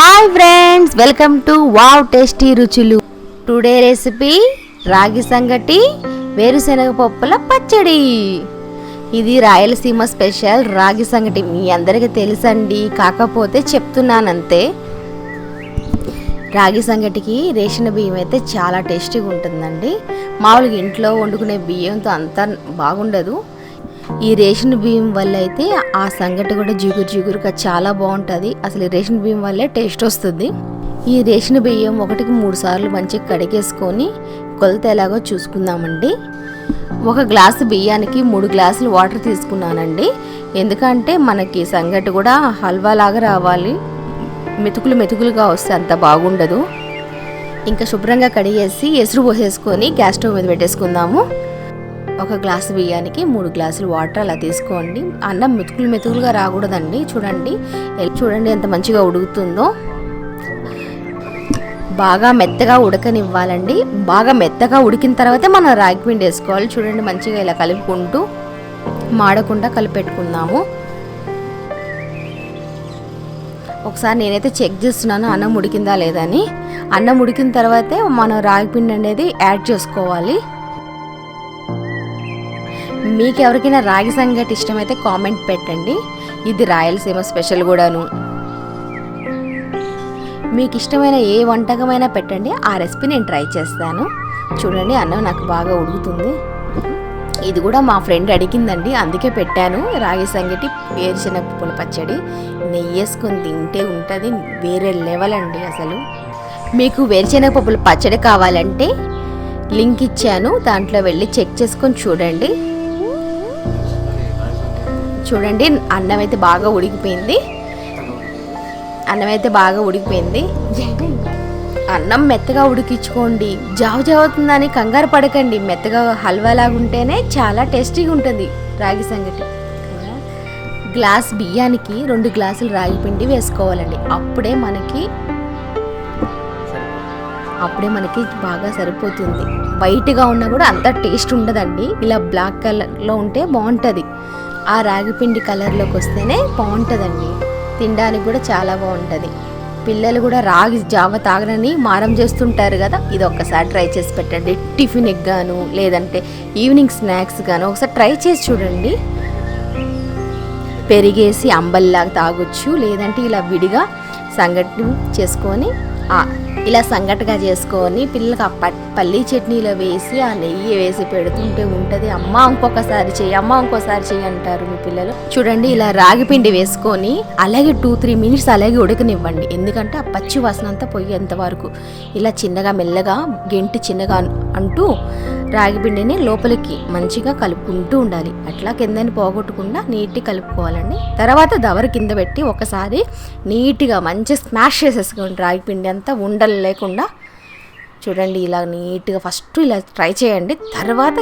Hi friends welcome to wow tasty రుచులు. Today recipe రాగి సంగటి వేరుశనగ పప్పుల పచ్చడి. ఇది రాయలసీమ స్పెషల్ రాగి సంగటి. మీ అందరికీ తెలుసండి కాకపోతే చెప్తున్నానంతే. రాగి సంగటికి రేషన్ బియ్యం అయితే చాలా టేస్టీగా ఉంటుందండి. మామూలుగా ఇంట్లో వండుకునే బియ్యంతో అంత బాగుండదు. ఈ రేషన్ బియ్యం వల్ల అయితే ఆ సంగటి కూడా జిగురు జిగురుగా చాలా బాగుంటుంది. అసలు ఈ రేషన్ బియ్యం వల్లే టేస్ట్ వస్తుంది. ఈ రేషన్ బియ్యం ఒకటికి మూడు సార్లు మంచిగా కడిగేసుకొని కొలత ఎలాగో చూసుకుందామండి. ఒక గ్లాసు బియ్యానికి మూడు గ్లాసులు వాటర్ తీసుకున్నానండి. ఎందుకంటే మనకి సంగటి కూడా హల్వా లాగా రావాలి. మెతుకులు మెతుకులుగా వస్తే అంత బాగుండదు. ఇంకా శుభ్రంగా కడిగేసి ఎసురు పోసేసుకొని గ్యాస్ స్టవ్ మీద పెట్టేసుకుందాము. ఒక గ్లాసు బియ్యానికి మూడు గ్లాసులు వాటర్ అలా తీసుకోండి. అన్నం మెతుకులు మెతుకులుగా రాకూడదండి. చూడండి. చూడండి ఎంత మంచిగా ఉడుకుతుందో. బాగా మెత్తగా ఉడకనివ్వాలండి. బాగా మెత్తగా ఉడికిన తర్వాతే మనం రాగి పిండి వేసుకోవాలి. చూడండి మంచిగా ఇలా కలుపుకుంటూ మాడకుండా కలిపెట్టుకుందాము. ఒకసారి నేనైతే చెక్ చేస్తున్నాను అన్నం ఉడికిందా లేదని అన్నం ఉడికిన తర్వాతే మనం రాగి పిండి అనేది యాడ్ చేసుకోవాలి. మీకు ఎవరికైనా రాగి సంగటి ఇష్టమైతే కామెంట్ పెట్టండి. ఇది రాయలసీమ స్పెషల్ కూడాను. మీకు ఇష్టమైన ఏ వంటకమైనా పెట్టండి. ఆ రెసిపీ నేను ట్రై చేస్తాను. చూడండి అన్నం నాకు బాగా ఉడుకుతుంది. ఇది కూడా మా ఫ్రెండ్ అడిగిందండి అందుకే పెట్టాను. రాగి సంగటి వేరుశనగ పచ్చడి. నెయ్యి వేసుకొని తింటే ఉంటుంది వేరే లెవెల్ అండి అసలు. మీకు వేరుశనగ పప్పుల పచ్చడి కావాలంటే లింక్ ఇచ్చాను దాంట్లో వెళ్ళి చెక్ చేసుకొని చూడండి. చూడండి అన్నం అయితే బాగా ఉడికిపోయింది. అన్నం అయితే బాగా ఉడికిపోయింది. అన్నం మెత్తగా ఉడికించుకోండి. జావ జావ అవుతుందని కంగారు పడకండి. మెత్తగా హల్వా లాగా ఉంటేనే చాలా టేస్టీగా ఉంటుంది రాగి సంగటి. గ్లాస్ బియ్యానికి రెండు గ్లాసులు రాగి పిండి వేసుకోవాలండి. అప్పుడే మనకి అప్పుడే మనకి బాగా సరిపోతుంది. వైట్గా ఉన్నా కూడా అంత టేస్ట్ ఉండదండి. ఇలా బ్లాక్ కలర్లో ఉంటే బాగుంటుంది. ఆ రాగిపిండి కలర్లోకి వస్తేనే బాగుంటుందండి. తినడానికి కూడా చాలా బాగుంటుంది. పిల్లలు కూడా రాగి జావ తాగనని మారం చేస్తుంటారు కదా ఇది ఒక్కసారి ట్రై చేసి పెట్టండి. టిఫిన్కి గాను లేదంటే ఈవినింగ్ స్నాక్స్ గాను ఒకసారి ట్రై చేసి చూడండి. పెరిగేసి అంబల్లాగా తాగొచ్చు లేదంటే ఇలా విడిగా సంఘటన చేసుకొని ఇలా సంగటిగా చేసుకొని పిల్లలకి ఆ ప- పల్లీ చట్నీలో వేసి ఆ నెయ్యి వేసి పెడుతుంటే ఉంటుంది. అమ్మ ఇంకొకసారి చెయ్యి అమ్మ ఇంకోసారి చెయ్యి అంటారు మీ పిల్లలు. చూడండి ఇలా రాగి పిండి వేసుకొని అలాగే టూ త్రీ మినిట్స్ అలాగే ఉడకనివ్వండి. ఎందుకంటే ఆ పచ్చి వాసన అంతా పోయేంత వరకు. ఇలా చిన్నగా మెల్లగా గెంటి చిన్నగా అంటూ రాగి పిండిని లోపలికి మంచిగా కలుపుకుంటూ ఉండాలి. అట్లా కిందని పోగొట్టకుండా నీట్గా కలుపుకోవాలండి. తర్వాత దవర కింద పెట్టి ఒకసారి నీట్గా మంచిగా స్మాష్ చేసేసుకోండి. రాగి పిండి అంతా ఉండలు లేకుండా. చూడండి ఇలా నీట్గా ఫస్ట్ ఇలా ట్రై చేయండి. తర్వాత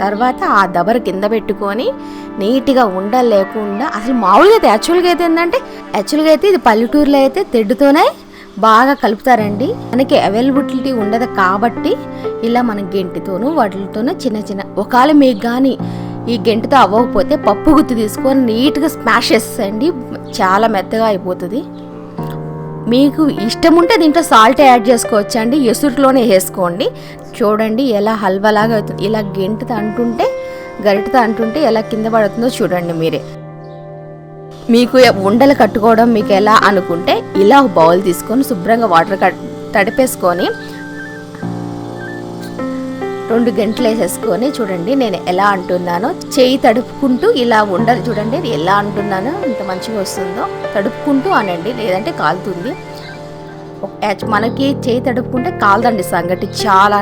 తర్వాత ఆ దబర కింద పెట్టుకొని నీట్గా ఉండలు లేకుండా. అసలు మామూలుగా అయితే యాక్చువల్గా అయితే ఏంటంటే యాక్చువల్గా అయితే ఇది పల్లెటూరులో అయితే తెడ్డుతోనే బాగా కలుపుతారండి. మనకి అవైలబిలిటీ ఉండదు కాబట్టి ఇలా మన గెంటితోనూ వాటితోనూ చిన్న చిన్న ఒకవేళ మీకు కానీ ఈ గెంటితో అవ్వకపోతే పప్పు గుత్తి తీసుకొని నీట్గా స్మాష్ చేసేయండి. చాలా మెత్తగా అయిపోతుంది. మీకు ఇష్టం ఉంటే దీంట్లో సాల్ట్ యాడ్ చేసుకోవచ్చు అండి ఎసురులోనే వేసుకోండి. చూడండి ఎలా హల్వాలాగా అవుతుంది. ఇలా గెంటుతో అంటుంటే గరిటతో అంటుంటే ఎలా కింద పడుతుందో చూడండి మీరే. మీకు ఉండలు కట్టుకోవడం మీకు ఎలా అనుకుంటే ఇలా ఒక బౌల్ తీసుకొని శుభ్రంగా వాటర్ కట్ తడిపేసుకొని రెండు గంటలు వేసేసుకొని చూడండి నేను ఎలా అంటున్నానో. చేయి తడుపుకుంటూ ఇలా ఉండాలి చూడండి ఎలా అంటున్నానో ఇంత మంచిగా వస్తుందో. తడుపుకుంటూ అనండి లేదంటే కాలుతుంది. మనకి చేయి తడుపుకుంటే కాలదండి సంగటి చాలా.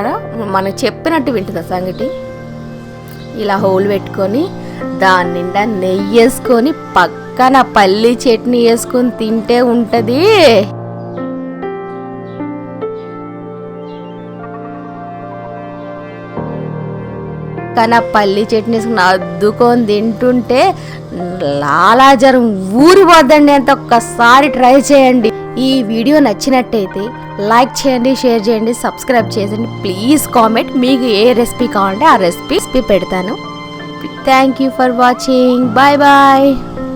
మనం చెప్పినట్టు వింటుంది సంగటి. ఇలా హోల్ పెట్టుకొని దాని నిండా నెయ్యి వేసుకొని పక్కన పల్లి చట్నీ వేసుకొని తింటే ఉంటుంది. కానీ ఆ పల్లి చట్నీ వేసుకుని అద్దుకొని తింటుంటే లాలాజరం ఊరిపోద్దండి అంత ఒక్కసారి ట్రై చేయండి. ఈ వీడియో నచ్చినట్టయితే లైక్ చేయండి షేర్ చేయండి సబ్స్క్రైబ్ చేయండి. ప్లీజ్ కామెంట్ మీకు ఏ రెసిపీ కావాలంటే ఆ రెసిపీ పెడతాను. Thank you for watching bye bye